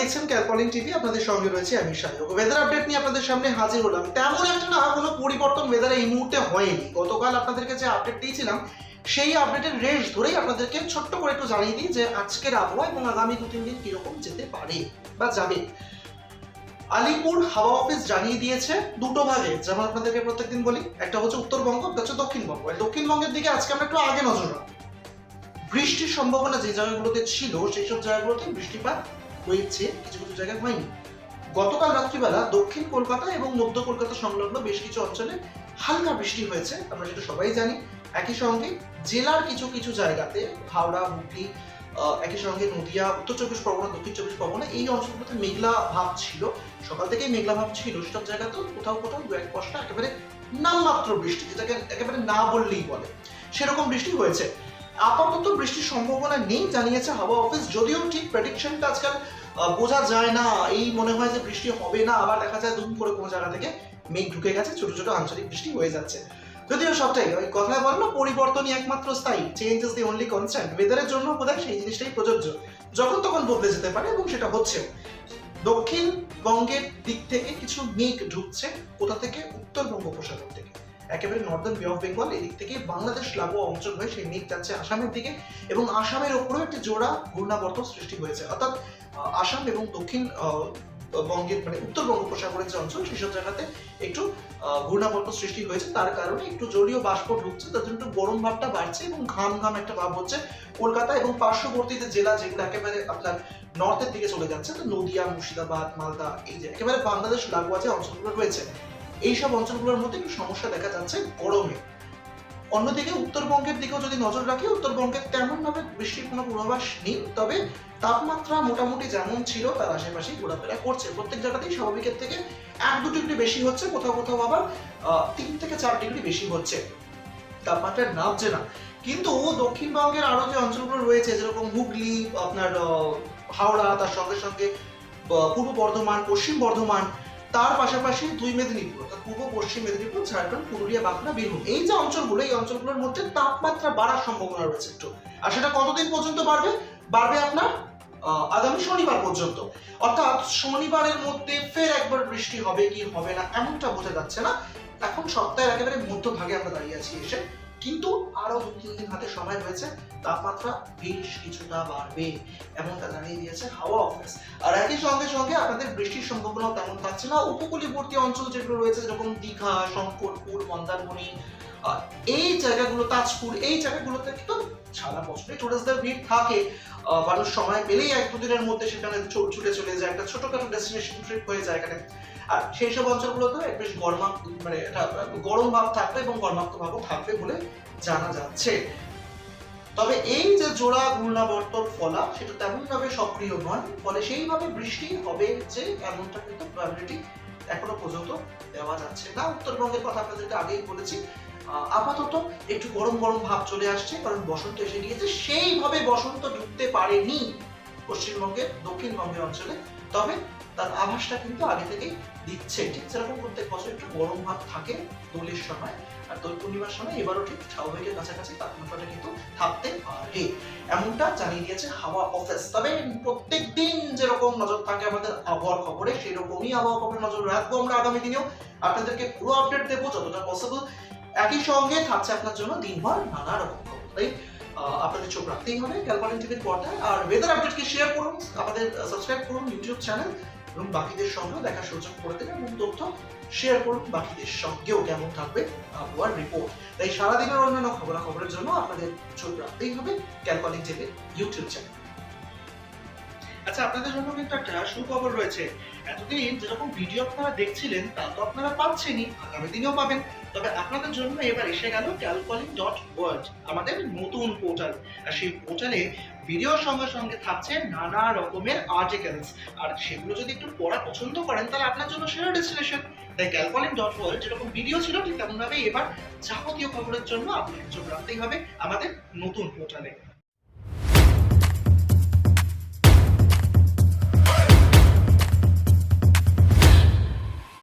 দেখছেন ক্যালকলিং টিভি আপনাদের সঙ্গে রয়েছে আমি সায়ক ওয়েদার আপডেট নিয়ে আপনাদের সামনে হাজির হলাম। তেমন একটা না কোনো পরিবর্তন ওয়েদারে এই মুহূর্তে হয়নি। গতকাল আপনাদেরকে যে আপডেট দিয়েছিলাম। সেই আপডেটের রেশ ধরেই আপনাদেরকে ছোট্ট করে একটু জানিয়ে দিই যে আজকের আবহাওয়া এবং আগামী দু, তিন দিন কীরকম যেতে পারে বা যাবে। আলিপুর হাওয়া অফিস জানিয়ে দিয়েছে দুটো ভাগে, যেমন আপনাদেরকে প্রত্যেকদিন বলি। একটা হচ্ছে উত্তরবঙ্গ, একটা হচ্ছে দক্ষিণবঙ্গ। দক্ষিণবঙ্গের দিকে আজকে আমরা একটু আগে নজর রাখব। বৃষ্টির সম্ভাবনা যে জায়গাগুলোতে ছিল, সেই সব জায়গাগুলোতে বৃষ্টিপাত হয়েছে, কিছু কিছু জায়গায় হয়নি। গতকাল রাত্রিবেলা দক্ষিণ কলকাতা এবং মধ্য কলকাতা সংলগ্ন বেশ কিছু অঞ্চলে হালকা বৃষ্টি হয়েছে, আমরা সেটা সবাই জানি। একই সঙ্গে জেলার কিছু কিছু জায়গাতে হাওড়া, হুগলি একই সঙ্গে নদিয়া, উত্তর চব্বিশ পরগনা, দক্ষিণ চব্বিশ পরগনা এই অঞ্চলগুলোতে মেঘলা ভাব ছিল। সকাল থেকেই মেঘলা ভাব ছিল। সেসব জায়গাতেও কোথাও কোথাও দু এক পশলা একেবারে নামমাত্র বৃষ্টি, যেটাকে একেবারে না বললেই বলে। সেরকম বৃষ্টি হয়েছে। আপাতত বৃষ্টির সম্ভাবনা নেই, জানিয়েছে হাওয়া অফিস। যদিও ঠিক প্রেডিকশনটা আজকাল বোঝা যায় না। এই মনে হয় যে বৃষ্টি হবে না, আবার দেখা যায় দুম করে কোনো জায়গা থেকে মেঘ ঢুকে গেছে, ছোট ছোট আঞ্চলিক বৃষ্টি হয়ে যাচ্ছে। যদিও সবটাই, ওই কথায় বল না, পরিবর্তনই একমাত্র স্থায়ী। Change is the only constant ওয়েদারের জন্য বোধহয় সেই জিনিসটাই প্রযোজ্য। যখন তখন বদলে যেতে পারে এবং সেটা হচ্ছে। দক্ষিণবঙ্গের দিক থেকে কিছু মেঘ ঢুকছে কোথা থেকে? উত্তর বঙ্গোপসাগর থেকে। একেবারে নর্দার্ন বে অফ বেঙ্গল এদিক থেকে বাংলাদেশ লাগোয়া অঞ্চল হয়ে সেই মেঘ যাচ্ছে আসামের দিকে এবং আসামের ওপরেও একটি জোড়া ঘূর্ণাবর্ত সৃষ্টি হয়েছে। অর্থাৎ আসাম এবং দক্ষিণ বঙ্গের মানে উত্তর বঙ্গোপসাগরের যে অঞ্চল, সেসব জায়গাতে একটু ঘূর্ণাবর্ত সৃষ্টি হয়েছে। তার কারণে একটু জলীয় বাষ্প ঢুকছে, তার জন্য একটু গরম ভাবটা বাড়ছে এবং ঘাম ঘাম একটা ভাব হচ্ছে কলকাতা এবং পার্শ্ববর্তী যে জেলা যেগুলো একেবারে আপনার নর্থের দিকে চলে যাচ্ছে, তো নদিয়া, মুর্শিদাবাদ, মালদা, এই যে একেবারে বাংলাদেশ লাগোয়া যে অঞ্চলগুলো রয়েছে এইসব অঞ্চলগুলোর মধ্যে একটু সমস্যা দেখা যাচ্ছে গরমে। অন্যদিকে উত্তরবঙ্গের দিকেও যদি নজর রাখি উত্তরবঙ্গের তেমন ভাবে বৃষ্টির কোনো পূর্বাভাস নেই, তবে তাপমাত্রা মোটামুটি যেমন ছিল, তার আশেপাশেই ঘোরাফেরা করছে। প্রত্যেক জায়গাতেই স্বাভাবিকের থেকে এক দু ডিগ্রি বেশি হচ্ছে, কোথাও কোথাও আবার তিন থেকে চার ডিগ্রি বেশি হচ্ছে। তাপমাত্রা নামছে না। কিন্তু দক্ষিণবঙ্গের আরও যে অঞ্চলগুলো রয়েছে, যেরকম হুগলি, আপনার হাওড়া, তার সঙ্গে সঙ্গে পূর্ব বর্ধমান, পশ্চিম বর্ধমান তার পাশাপাশি দুই মেদিনীপুর, অর্থাৎ পূর্ব পশ্চিম মেদিনীপুর, ঝাড়খণ্ড, পুরুলিয়া, বাঁকুড়া, বীরভূম। এই যে অঞ্চলগুলো, এই অঞ্চলগুলোর মধ্যে তাপমাত্রা বাড়ার সম্ভাবনা রয়েছে একটু। আর সেটা কতদিন পর্যন্ত বাড়বে? বাড়বে আপনার আগামী শনিবার পর্যন্ত। অর্থাৎ শনিবারের মধ্যে ফের একবার বৃষ্টি হবে কি হবে না, এমনটা বোঝা যাচ্ছে না। এখন সপ্তাহের একেবারে মধ্যভাগে আমরা দাঁড়িয়ে আছি এসে। কিন্তু আরও দু, তিন দিন হাতে সময় রয়েছে, তাপমাত্রা বেশ কিছুটা বাড়বে এমনটা জানিয়ে দিয়েছে হাওয়া অফিস। আর একই সঙ্গে সঙ্গে আপনাদের বৃষ্টির সম্ভাবনাও তেমন থাকছে না। উপকূলীবর্তী অঞ্চল যেগুলো রয়েছে, যেরকম দীঘা, শঙ্করপুর, মন্দারমণি এই জায়গাগুলো, তাজপুর, এই জায়গাগুলোতে কিন্তু সারা বছরই টুরিস্টদের ভিড় থাকে। মানুষ সময় পেলেই এক দুদিনের মধ্যে সেখানে ছুটে চলে যায়। একটা ছোটখাটো ডেস্টিনেশন ট্রিপ হয়ে যায় এখানে। আর সেই সব অঞ্চলগুলোতে বেশ গরমা মানে গরম ভাব থাকবে এবং গরমাক্ত ভাবও থাকবে বলে জানা যাচ্ছে। তবে এই যে জোড়া ঘূর্ণাবর্তর ফলা, সেটা তেমন ভাবে সক্রিয় নয়, ফলে সেইভাবে বৃষ্টি হবে যে এমনটা কিন্তু প্রবাবিলিটি এখনও পর্যন্ত দেওয়া যাচ্ছে না। উত্তরবঙ্গের কথা আপনাদেরকে আগেই বলেছি। আপাতত একটু গরম গরম ভাব চলে আসছে, কারণ বসন্ত এসে গিয়েছে। সেইভাবে বসন্ত ঢুকতে পারেনি পশ্চিমবঙ্গের দক্ষিণবঙ্গের অঞ্চলে। তবে তার আভাসটা কিন্তু আগে থেকেই দিচ্ছে, ঠিক যেরকম প্রত্যেক বছর একটু গরম ভাব থাকে দোলের সময়, আর দোল পূর্ণিমার সময় এবারও ঠিক স্বাভাবিকের কাছাকাছি তাপমাত্রাটা কিন্তু থাকতে পারে। এমনটা জানিয়ে দিয়েছে হাওয়া অফিস। তবে প্রত্যেক দিন যেরকম নজর থাকে আমাদের আবহাওয়ার খবরে, সেরকমই আবহাওয়া খবরে নজর রাখব আমরা আগামী দিনেও। আপনাদেরকে পুরো আপডেট দেবো যতটা পসিবল একই সঙ্গে থাকছে আপনার জন্য দিনভর নানা রকম খবর। আপনাদের চোখ রাখতেই হবে ক্যালকুলেন টিভির পর্দায়। আর ওয়েদার আপডেটকে শেয়ার করুন, আমাদের সাবস্ক্রাইব করুন ইউটিউব চ্যানেল এবং বাকিদের সঙ্গেও দেখার সুযোগ করে দেবেন এবং তথ্য শেয়ার করুন বাকিদের সঙ্গেও কেমন থাকবে আবহাওয়ার রিপোর্ট তাই সারাদিনের অন্যান্য খবরাখবরের জন্য আপনাদের চোখ রাখতেই হবে ক্যালকুলেন টিভির ইউটিউব চ্যানেল আচ্ছা আপনাদের জন্য কিন্তু একটা সুখবর রয়েছে। এতদিন যেরকম ভিডিও আপনারা দেখছিলেন, তা তো আপনারা পাচ্ছেনই, আগামী দিনেও পাবেন। তবে আপনাদের জন্য এবার এসে গেল ক্যালকলিং ডট ওয়ার্ল্ড আমাদের নতুন পোর্টাল আর সেই পোর্টালে ভিডিওর সঙ্গে সঙ্গে থাকছে নানা রকমের আর্টিকেলস আর সেগুলো যদি একটু পড়া পছন্দ করেন, তাহলে আপনার জন্য সেরা ডেস্টিনেশন তাই ক্যালকলিং ডট ওয়ার্ল্ড যেরকম ভিডিও ছিল, ঠিক তেমনভাবে এবার যাবতীয় খবরের জন্য আপনাকে চোখ রাখতেই হবে আমাদের নতুন পোর্টালে